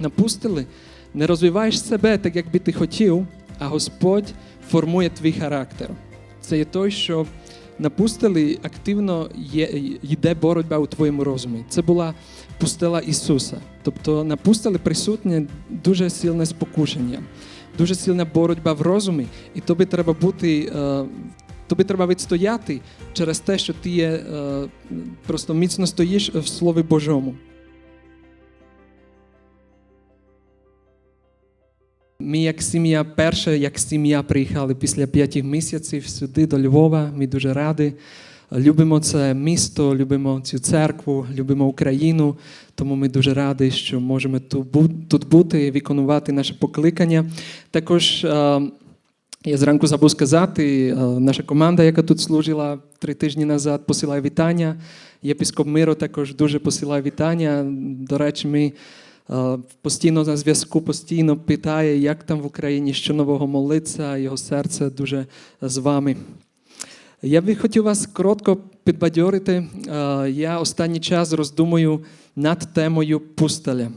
напустили, не розвиваєш себе так, як би ти хотів, а Господь формує твій характер. Це є той, що напустили активно є, йде боротьба у твоєму розумі. Це була пустела Ісуса. Тобто напустили присутнє дуже сильне спокушення, дуже сильна боротьба в розумі, і тобі треба бути. е, Тобі треба відстояти через те, що ти є, е, просто міцно стоїш в Слові Божому. Ми, як сім'я, перша, як сім'я, приїхали після п'ятих місяців сюди до Львова. Ми дуже раді. Любимо це місто, любимо цю церкву, любимо Україну. Тому ми дуже раді, що можемо тут бути і виконувати наше покликання. Також е, я зранку забув сказати, е, наша команда, яка тут служила три тижні назад, посилає вітання. Єпископ Миро також дуже посилає вітання. До речі, ми постійно на зв'язку, постійно питає, як там в Україні, що нового молиться, його серце дуже з вами. Я би хотів вас коротко підбадьорити. Е, Я останній час роздумую над темою пустеля.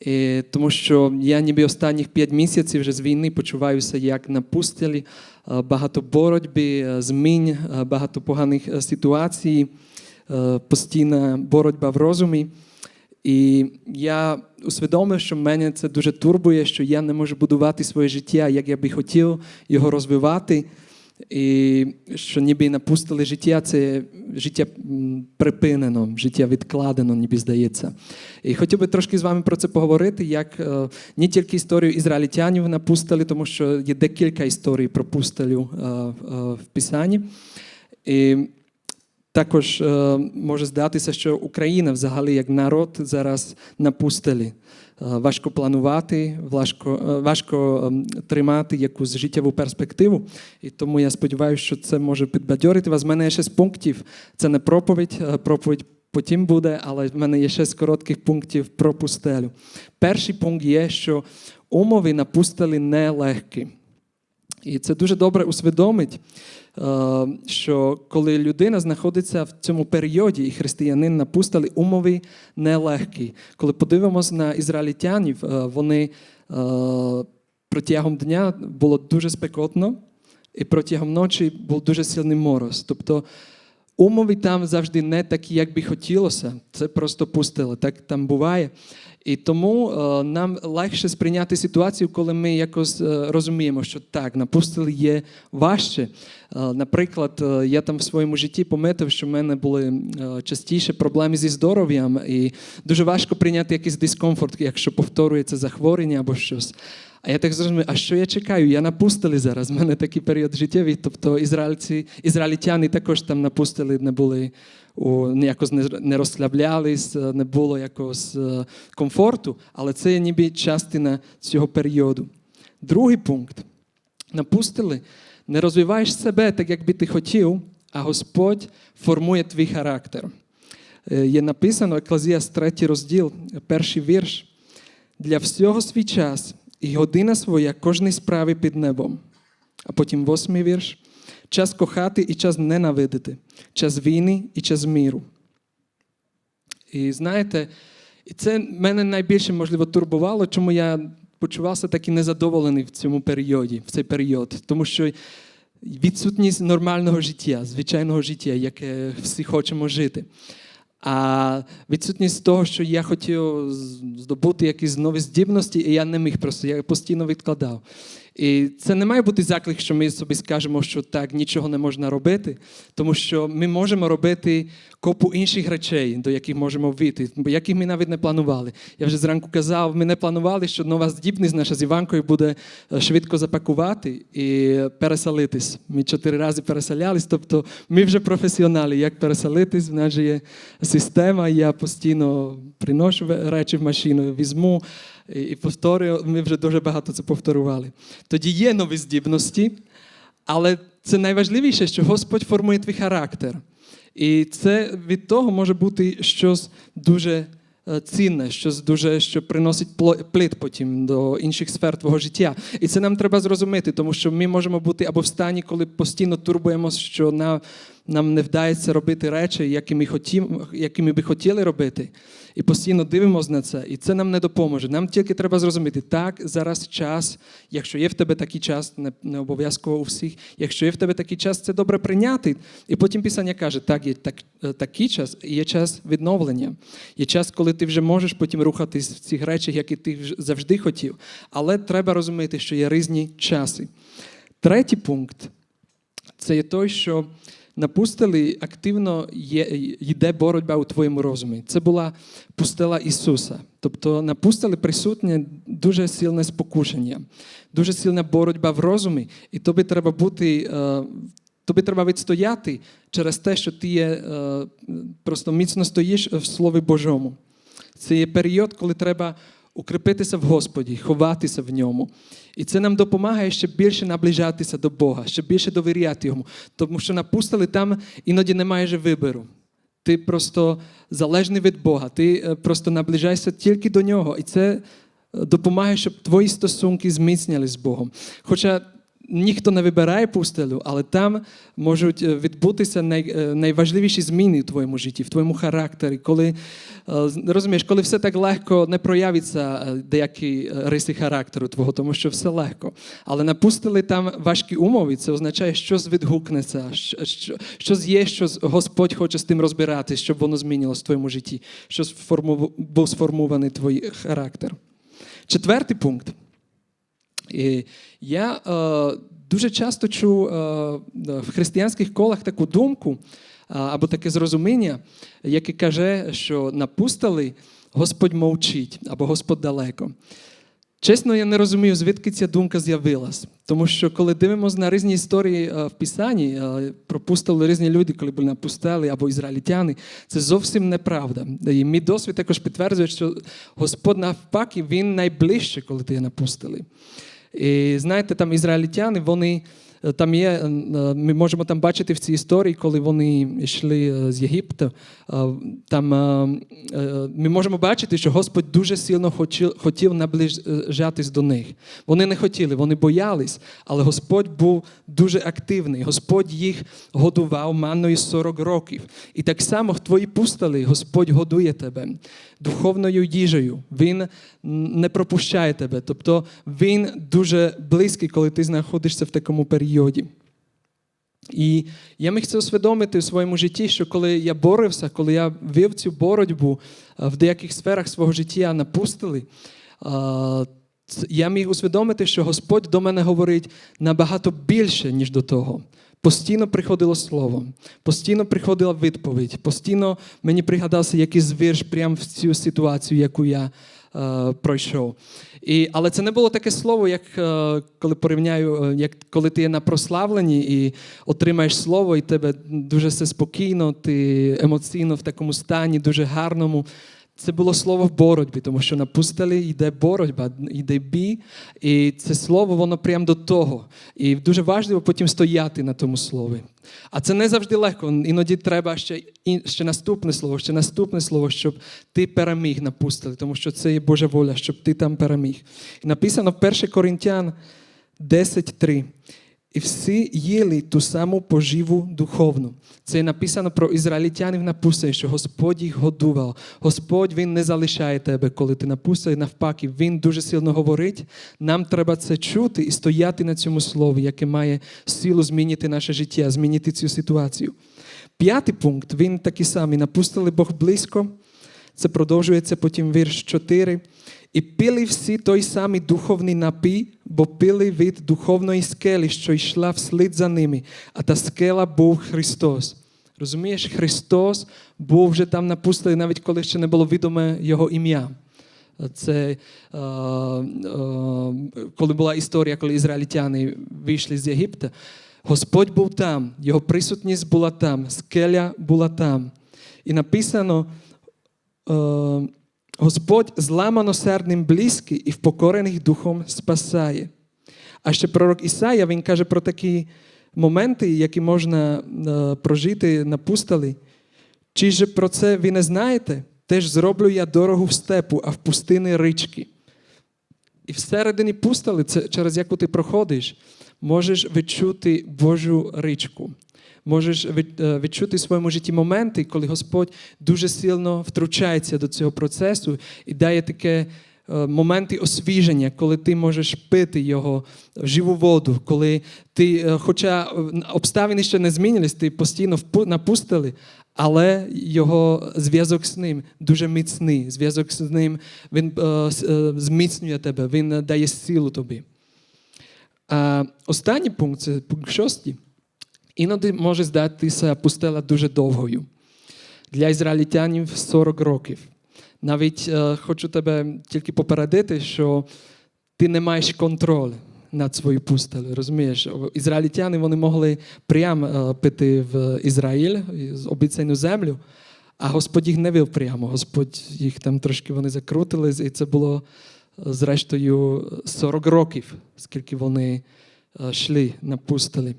І, тому що я ніби останніх п'ять місяців вже з війни почуваюся як на пустелі, Е, багато боротьби, е, змін, е, багато поганих е, ситуацій, е, постійна боротьба в розумі. І я усвідомив, що мене це дуже турбує, що я не можу будувати своє життя, як я би хотів його розвивати. І що ніби напустили життя, це життя припинено, життя відкладено, ніби здається. І хотів би трошки з вами про це поговорити, як е, не тільки історію ізраїльтянів напустили, тому що є декілька історій про пустелю е, е, в Писанні. І також е, може здатися, що Україна взагалі як народ зараз на пустелі. Е, Важко планувати, важко, е, важко ем, тримати якусь життєву перспективу. І тому я сподіваюся, що це може підбадьорити вас. В мене є шість пунктів. Це не проповідь, проповідь потім буде, але в мене є шість коротких пунктів про пустелю. Перший пункт є, що умови на пустелі нелегкі. І це дуже добре усвідомить, е, що коли людина знаходиться в цьому періоді, і християнин напустили, умови нелегкі. Коли подивимось на ізраїльтянів, е, вони е, протягом дня було дуже спекотно, і протягом ночі був дуже сильний мороз. Тобто умови там завжди не такі, як би хотілося. Це просто пустили. Так там буває. І тому е, нам легше сприйняти ситуацію, коли ми якось е, розуміємо, що так, напустили є важче. Е, наприклад, е, я там в своєму житті помітив, що в мене були е, частіше проблеми зі здоров'ям, і дуже важко прийняти якийсь дискомфорт, якщо повторюється захворювання або щось. А я так зрозумів, а що я чекаю? Я напустили зараз. У мене такий період життєвий. Тобто ізраїльці, ізраїльтяни також там напустили, не були не якось не, розслаблялись, е, не було якогось е, комфорту, але це є ніби частина цього періоду. Другий пункт. Напустили, не розвиваєш себе так, як би ти хотів, а Господь формує твій характер. Е, Є написано Еклезіас 3 розділ, перший вірш. Для всього свій час і година своя кожній справі під небом. А потім восьмий вірш. Час кохати і час ненавидити, час війни і час міру. І знаєте, і це мене найбільше, можливо, турбувало, чому я почувався такий незадоволений в цьому періоді, в цей період. Тому що відсутність нормального життя, звичайного життя, яке всі хочемо жити. А відсутність того, що я хотів здобути якісь нові здібності, і я не міг просто, я постійно відкладав. І це не має бути заклик, що ми собі скажемо, що так нічого не можна робити, тому що ми можемо робити копу інших речей, до яких можемо вийти, яких ми навіть не планували. Я вже зранку казав, ми не планували, що нова здібність наша з Іванкою буде е, швидко запакувати і переселитись. Ми чотири рази переселялись, тобто ми вже професіонали, як переселитись. В нас же є система, я постійно приношу речі в машину, візьму і повторюю. Ми вже дуже багато це повторювали. Тоді є нові здібності, але це найважливіше, що Господь формує твій характер. І це від того може бути щось дуже е, цінне, щось дуже, що приносить плід потім до інших сфер твого життя. І це нам треба зрозуміти, тому що ми можемо бути або в стані, коли постійно турбуємося, що на, нам не вдається робити речі, які ми, хотім, які ми би хотіли робити, і постійно дивимося на це, і це нам не допоможе. Нам тільки треба зрозуміти, так, зараз час, якщо є в тебе такий час, не, не обов'язково у всіх, якщо є в тебе такий час, це добре прийняти. І потім Писання каже, так, є так, е, такий час, і є час відновлення. Є час, коли ти вже можеш потім рухатись в цих речах, які ти завжди хотів. Але треба розуміти, що є різні часи. Третій пункт це є той, що на пустелі активно йде боротьба у твоєму розумі. Це була пустела Ісуса. Тобто на пустелі присутнє дуже сильне спокушення, дуже сильна боротьба в розумі, і тобі треба бути. е, Тобі треба відстояти через те, що ти є, е, просто міцно стоїш в Слові Божому. Це є період, коли треба укріпитися в Господі, ховатися в ньому. І це нам допомагає ще більше наближатися до Бога, ще більше довіряти Йому. Тому що на пустелі там іноді немає вже вибору. Ти просто залежний від Бога, ти е, просто наближаєшся тільки до нього. І це е, допомагає, щоб твої стосунки зміцняли з Богом. Хоча ніхто не вибирає пустелю, але там можуть е, відбутися най, е, найважливіші зміни в твоєму житті, в твоєму характері. Коли е, розумієш, коли все так легко не проявиться деякі риси характеру твого, тому що все легко. Але на пустелі там важкі умови, це означає, що відгукнеться, що, що, щось є, що Господь хоче з тим розбиратись, щоб воно змінилось в твоєму житті, сформу- був сформований твій характер. Четвертий пункт. І я е, дуже часто чув е, в християнських колах таку думку е, або таке зрозуміння, яке каже, що на пустелі Господь мовчить або Господь далеко. Чесно, я не розумію, звідки ця думка з'явилась. Тому що коли дивимося на різні історії е, в Писанні, е, про пустелі різні люди, коли були на пустелі або ізраїльтяни, це зовсім неправда. І мій досвід також підтверджує, що Господь навпаки, він найближче, коли ти є на пустелі. І знаєте, там ізраїльтяни, вони там є, е, ми можемо там бачити в цій історії, коли вони йшли е, з Єгипту. е, Там ми можемо бачити, що Господь дуже сильно хотів наближатись до них. Вони не хотіли, вони боялись, але Господь був дуже активний. Господь їх годував манною 40 років. І так само в твоїй пустелі Господь годує тебе духовною їжею. Він не пропущає тебе. Тобто він дуже близький, коли ти знаходишся в такому періоді. І я міг це усвідомити в своєму житті, що коли я борився, коли я вів цю боротьбу в деяких сферах свого життя на пустелі, а, ц- я міг усвідомити, що Господь до мене говорить набагато більше, ніж до того. Постійно приходило слово, постійно приходила відповідь, постійно мені пригадався якийсь вірш прямо в цю ситуацію, яку я е, пройшов. І, але це не було таке слово, як е, коли порівняю, е, як коли ти є на прославленні і отримаєш слово, і тебе дуже все спокійно, ти емоційно в такому стані, дуже гарному. Це було слово в боротьбі, тому що на пустелі йде боротьба, йде бій, і це слово, воно прямо до того. І дуже важливо потім стояти на тому слові. А це не завжди легко. Іноді треба ще, ще наступне слово, ще наступне слово, щоб ти переміг на пустелі, тому що це є Божа воля, щоб ти там переміг. І написано в 1 Коринтян 10.3. І всі їли ту саму поживу духовну. Це написано про ізраїльтянів на пустелі, що Господь їх годував. Господь Він не залишає тебе, коли ти на пустелі. Навпаки, Він дуже сильно говорить. Нам треба це чути і стояти на цьому слові, яке має силу змінити наше життя, змінити цю ситуацію. П'ятий пункт, він такий самий. Напустили Бог близько. Це продовжується потім вірш 4. І пили всі той самий духовний напій, бо пили від духовної скелі, що йшла вслід за ними, а та скела був Христос. Розумієш, Христос був вже там на пустелі, навіть коли ще не було відоме Його ім'я. Це е, е, коли була історія, коли ізраїльтяни вийшли з Єгипта. Господь був там, Його присутність була там, скеля була там. І написано: е, Господь зламаносердним близький і впокорених духом спасає. А ще пророк Ісая він каже про такі моменти, які можна е, прожити на пустелі. Чи ж про це ви не знаєте? Теж зроблю я дорогу в степу, а в пустини річки. І всередині пустелі, це через яку ти проходиш, можеш відчути Божу річку. Можеш е, відчути в своєму житті моменти, коли Господь дуже сильно втручається до цього процесу і дає таке е, моменти освіження, коли ти можеш пити його живу воду, коли ти, е, хоча обставини ще не змінились, ти постійно напустили, але його зв'язок з ним дуже міцний. Зв'язок з ним він зміцнює тебе, він дає силу тобі. А останній пункт це пункт шостий. Іноді може здатися пустела дуже довгою. Для ізраїльтянів 40 років. Навіть е, хочу тебе тільки попередити, що ти не маєш контролю над своєю пустелею. Розумієш, ізраїльтяни вони могли прямо е, піти в Ізраїль, з обіцяну землю, а Господь їх не вів прямо. Господь їх там трошки вони закрутили, і це було е, зрештою 40 років, скільки вони е, йшли на пустелі.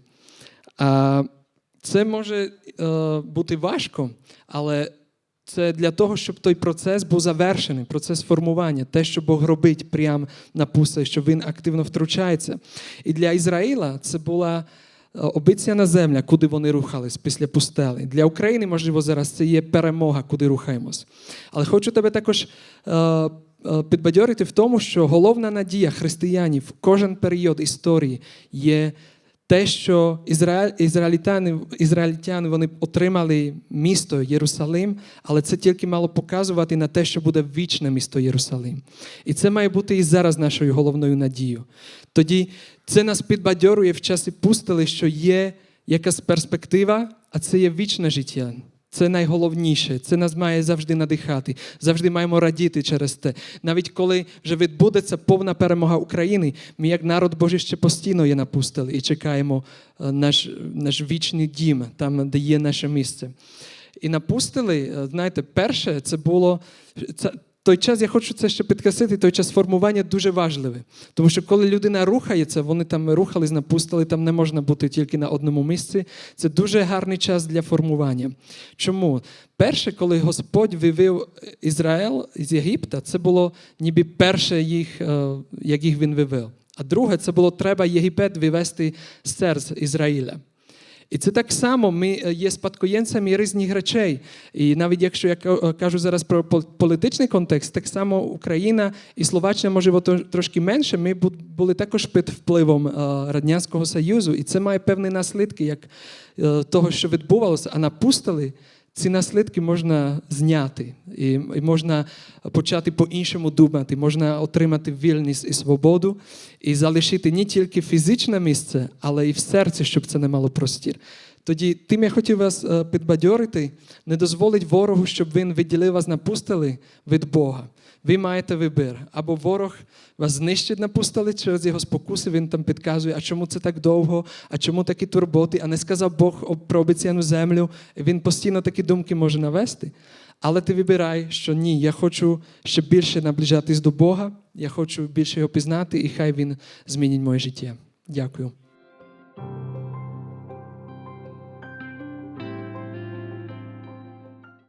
Це може е, бути важко, але це для того, щоб той процес був завершений, процес формування, те, що Бог робить прямо на пустелі, що він активно втручається. І для Ізраїла це була е, обіцяна земля, куди вони рухались після пустелі. Для України, можливо, зараз це є перемога, куди рухаємось. Але хочу тебе також е, підбадьорити в тому, що головна надія християнів в кожен період історії є те, що ізраїль, ізраїльтяни, ізраїльтяни вони отримали місто Єрусалим, але це тільки мало показувати на те, що буде вічне місто Єрусалим. І це має бути і зараз нашою головною надією. Тоді це нас підбадьорує в часі пустили, що є якась перспектива, а це є вічне життя. Це найголовніше, це нас має завжди надихати, завжди маємо радіти через те. Навіть коли вже відбудеться повна перемога України, ми, як народ Божий, ще постійно є напустили і чекаємо е, наш, наш вічний дім, там, де є наше місце. І напустили, пустелі, знаєте, перше, це було. Це, той час, я хочу це ще підкреслити, той час формування дуже важливий. Тому що коли людина рухається, вони там рухались, напустили, там не можна бути тільки на одному місці. Це дуже гарний час для формування. Чому? Перше, коли Господь вивів Ізраїль з Єгипта, це було ніби перше їх, е, як їх він вивів. А друге, це було треба Єгипет вивести з серця Ізраїля. І це так само ми е, є спадкоємцями різних речей. І навіть якщо я кажу зараз про політичний контекст, так само Україна і Словаччина, то- трошки менше, ми бу- були також під впливом е, Радянського Союзу, і це має певні наслідки, як е, того, що відбувалося, а напустили. Ці наслідки можна зняти, і, і можна почати по-іншому думати, можна отримати вільність і свободу, і залишити не тільки фізичне місце, але і в серці, щоб це не мало простір. Тоді тим я хотів вас е, підбадьорити, не дозволить ворогу, щоб він відділив вас напустили від Бога. Ви маєте вибір. Або ворог вас знищить напустили через його спокуси, він там підказує, а чому це так довго, а чому такі турботи, а не сказав Бог про обіцяну землю. Він постійно такі думки може навести. Але ти вибирай, що ні, я хочу ще більше наближатись до Бога, я хочу більше його пізнати, і хай він змінить моє життя. Дякую.